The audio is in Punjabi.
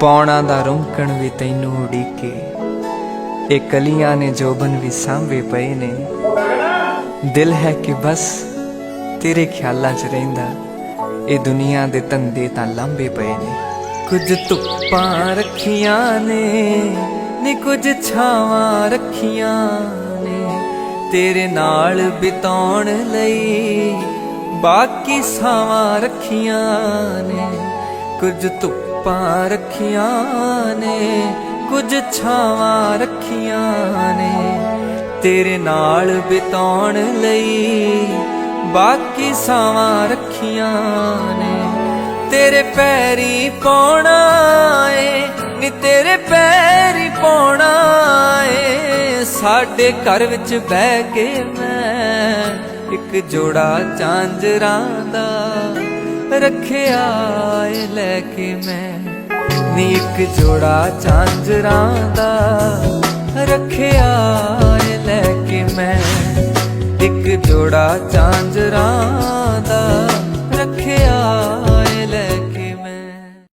ਪੌਣਾ ਦਾ ਰੁੰਕਣ ਵੀ ਤੈਨੂੰ ਉਡੀਕੇ। ਇਹ ਕਲੀਆਂ ਨੇ ਜੋਬਨ ਵੀ ਸਾਂਭੇ ਪਏ ਨੇ। ਦਿਲ ਹੈ ਕਿ ਬਸ ਤੇਰੇ ਖਿਆਲਾਂ 'ਚ ਰਹਿੰਦਾ। ਇਹ ਦੁਨੀਆ ਦੇ ਧੰਦੇ ਤਾਂ ਲੰਬੇ ਪਏ ਨੇ। ਕੁਝ ਧੁੱਪਾਂ ਰੱਖੀਆਂ ਨੇ, ਨੀ ਕੁਝ ਛਾਵਾਂ ਰੱਖੀਆਂ ਨੇ। ਤੇਰੇ ਨਾਲ ਬਿਤਾਉਣ ਲਈ ਬਾਕੀ ਸਾਵਾਂ ਰੱਖੀਆਂ ਨੇ। ਕੁਝ ਧੁੱਪਾਂ ਰੱਖੀਆਂ ਨੇ, ਕੁਝ ਛਾਵਾਂ ਰੱਖੀਆਂ ਨੇ। ਤੇਰੇ ਨਾਲ ਬਿਤਾਉਣ ਲਈ ਬਾਕੀ ਸਾਵਾਂ ਰੱਖੀਆਂ ਨੇ। ਤੇਰੇ ਪੈਰੀ ਪਾਉਣਾ ਏ ਨੀ ਤੇਰੇ ਪੈਰੀ ਪਾਉਣਾ ਏ ਸਾਡੇ ਘਰ ਵਿੱਚ ਬਹਿ ਕੇ ਮੈਂ ਇੱਕ ਜੋੜਾ ਚਾਂਜਰਾਂ ਦਾ ਰੱਖਿਆ ਏ ਲੈ ਕੇ ਮੈਂ। ਨੀ ਇੱਕ ਜੋੜਾ ਚਾਂਜਰਾਂ ਦਾ ਰੱਖਿਆ ਏ ਲੈ ਕੇ ਮੈਂ। ਇੱਕ ਜੋੜਾ ਚਾਂਜਰਾਂ